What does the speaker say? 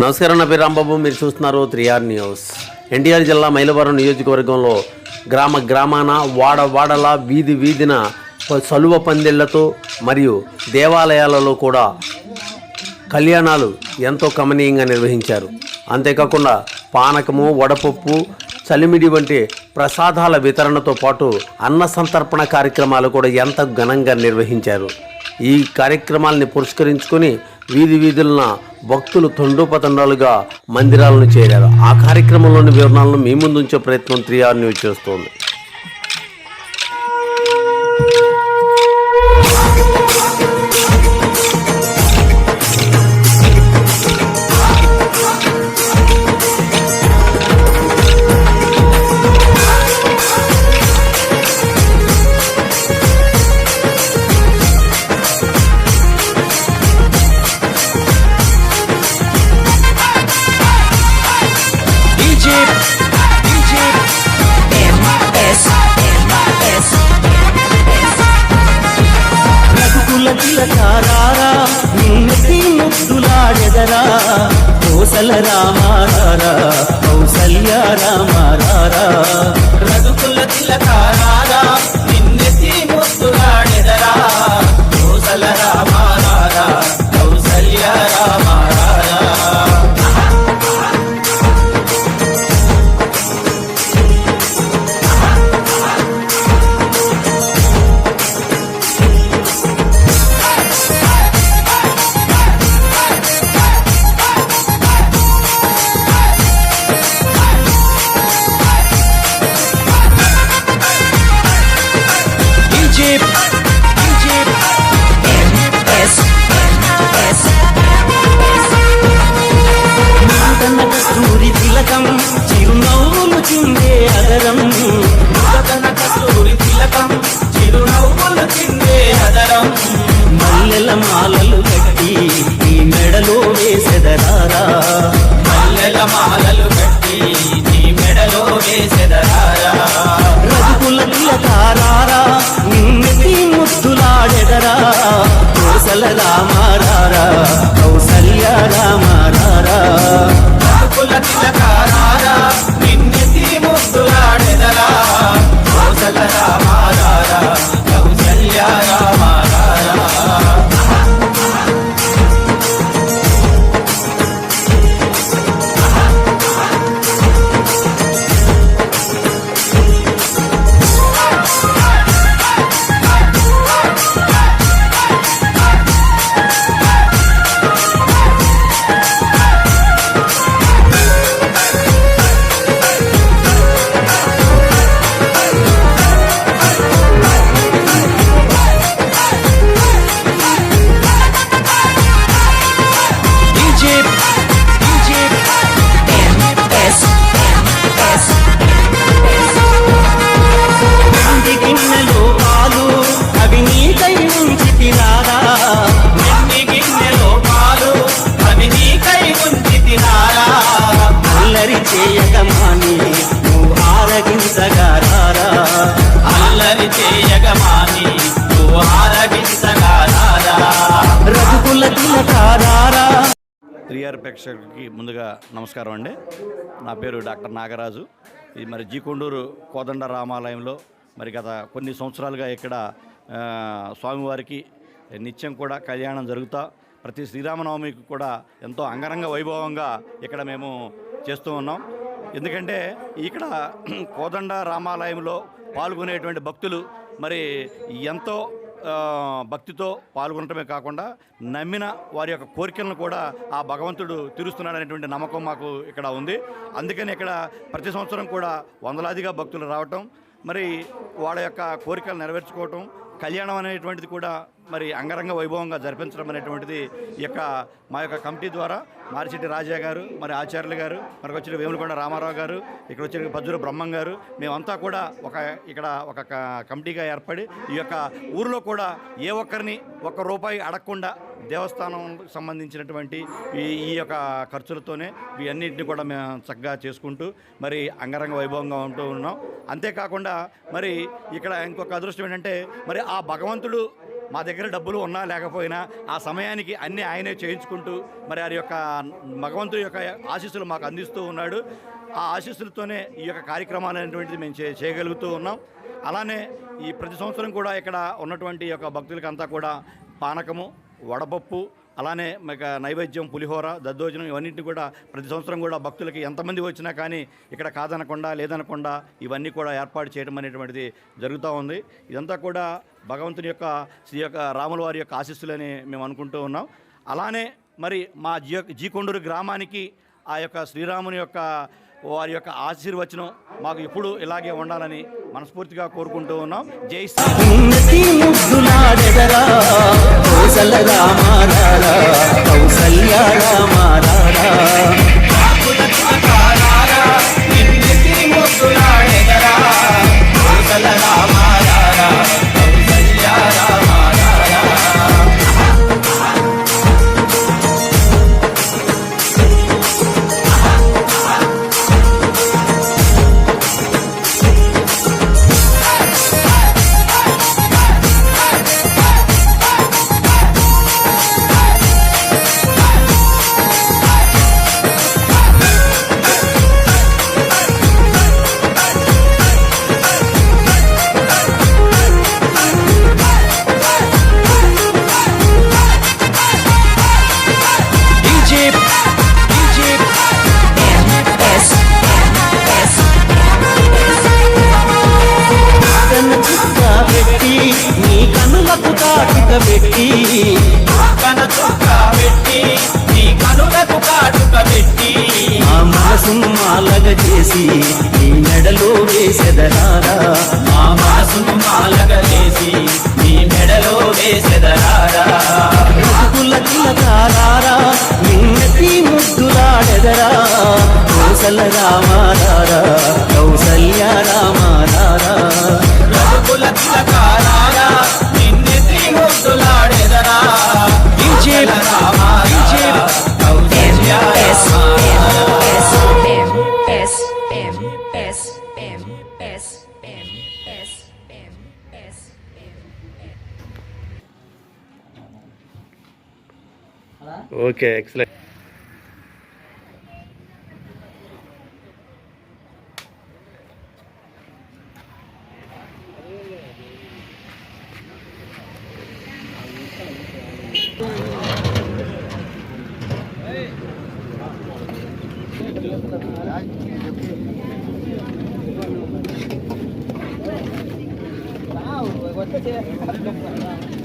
నమస్కారం నా పేరు రాంబాబు. మీరు చూస్తున్నారు త్రిఆర్ న్యూస్. ఎన్టీఆర్ జిల్లా మైలవరం నియోజకవర్గంలో గ్రామ గ్రామాన వాడ వాడల వీధి వీధిన సలువ పందిళ్ళతో మరియు దేవాలయాలలో కూడా కళ్యాణాలు ఎంతో కమనీయంగా నిర్వహించారు. అంతేకాకుండా పానకము వడపప్పు చలిమిడి వంటి ప్రసాదాల వితరణతో పాటు అన్న సంతర్పణ కార్యక్రమాలు కూడా ఎంత ఘనంగా నిర్వహించారు. ఈ కార్యక్రమాల్ని పురస్కరించుకొని వీధి వీధులన భక్తులు తండోపతండాలుగా మందిరాలను చేరారు. ఆ కార్యక్రమంలోని వివరాలను మీ ముందుంచే ప్రయత్నం త్రీ ఆర్ న్యూస్ చేస్తోంది. రఘుకుల తిలకారారా ముద్దులాడెదరా కోసల రామారారా కౌసల్య రామారారా రఘుకుల తిలకారా. చిందే అదరం కస్తూరి తిలకం చిరునవ్వులు తిందే అదరం మల్లెల మాలలు కట్టి ఈ మెడలో వేసెదరారా. మల్లెల మాలలు కట్టి నీ మెడలో వేసెదరారా. రఘుకుల తిలకారారా నిన్నెత్తి ముద్దులాడెదరా. కోసల రామారారా కౌసల్య రామారారా. రఘుకుల తిలకారా అల్లరి రఘుకుల తిలకారారా ప్రేక్షకులకి ముందుగా నమస్కారం అండి. నా పేరు డాక్టర్ నాగరాజు. ఇది మరి జీకొండూరు కోదండ రామాలయంలో మరి గత కొన్ని సంవత్సరాలుగా ఇక్కడ స్వామివారికి నిత్యం కూడా కళ్యాణం జరుగుతా ప్రతి శ్రీరామనవమికి కూడా ఎంతో అంగరంగ వైభవంగా ఇక్కడ మేము చేస్తూ ఉన్నాం. ఎందుకంటే ఇక్కడ కోదండ రామాలయంలో పాల్గొనేటువంటి భక్తులు మరి ఎంతో భక్తితో పాల్గొనటమే కాకుండా నమ్మిన వారి యొక్క కోరికలను కూడా ఆ భగవంతుడు తీరుస్తున్నాడనేటువంటి నమ్మకం మాకు ఇక్కడ ఉంది. అందుకని ఇక్కడ ప్రతి సంవత్సరం కూడా వందలాదిగా భక్తులు రావటం మరి వాళ్ళ యొక్క కోరికలు నెరవేర్చుకోవటం కళ్యాణం అనేటువంటిది కూడా మరి అంగరంగ వైభవంగా జరిపించడం అనేటువంటిది ఈ యొక్క మా యొక్క కమిటీ ద్వారా మారిశెట్టి రాజా గారు మరి ఆచార్యులు గారు మనకు వచ్చిన వేములకొండ రామారావు గారు ఇక్కడ వచ్చిన పజ్జూరు బ్రహ్మం గారు మేమంతా కూడా ఒక ఇక్కడ ఒక క- కమిటీగా ఏర్పడి ఈ యొక్క ఊరిలో కూడా ఏ ఒక్కరిని ఒక్క రూపాయి అడగకుండా దేవస్థానం సంబంధించినటువంటి ఈ ఈ యొక్క ఖర్చులతోనే ఇవన్నింటినీ కూడా మేము చక్కగా చేసుకుంటూ మరి అంగరంగ వైభవంగా ఉంటూ ఉన్నాం. అంతేకాకుండా మరి ఇక్కడ ఇంకొక అదృష్టం ఏంటంటే మరి ఆ భగవంతుడు మా దగ్గర డబ్బులు ఉన్నా లేకపోయినా ఆ సమయానికి అన్నీ ఆయనే చేయించుకుంటూ మరి వారి యొక్క భగవంతుడి యొక్క ఆశీస్సులు మాకు అందిస్తూ ఉన్నాడు. ఆ ఆశీస్సులతోనే ఈ యొక్క కార్యక్రమాలు అనేటువంటిది మేము చే చేయగలుగుతూ ఉన్నాం. అలానే ఈ ప్రతి సంవత్సరం కూడా ఇక్కడ ఉన్నటువంటి యొక్క భక్తులకంతా కూడా పానకము వడపప్పు అలానే మీకు నైవేద్యం పులిహోర దద్దోజనం ఇవన్నింటిని కూడా ప్రతి సంవత్సరం కూడా భక్తులకి ఎంతమంది వచ్చినా కానీ ఇక్కడ కాదనకుండా లేదనకుండా ఇవన్నీ కూడా ఏర్పాటు చేయడం అనేటువంటిది జరుగుతూ ఉంది. ఇదంతా కూడా భగవంతుని యొక్క శ్రీ యొక్క రాముల వారి యొక్క ఆశీస్సులని మేము అనుకుంటూ ఉన్నాం. అలానే మరి మా జీ జీకొండూరు గ్రామానికి ఆ యొక్క శ్రీరాముని యొక్క వారి యొక్క ఆశీర్వచనం మాకు ఎప్పుడు ఇలాగే ఉండాలని మనస్ఫూర్తిగా కోరుకుంటూ ఉన్నాం. జై శ్రీ కౌసల్య కౌసల రామారారా కౌసల్య రామారారా. రఘుకుల తిలకారారా నిన్నెత్తి ముద్దులాడెదరా DJ DJ Kausalya okay excellent. Wow, what's this?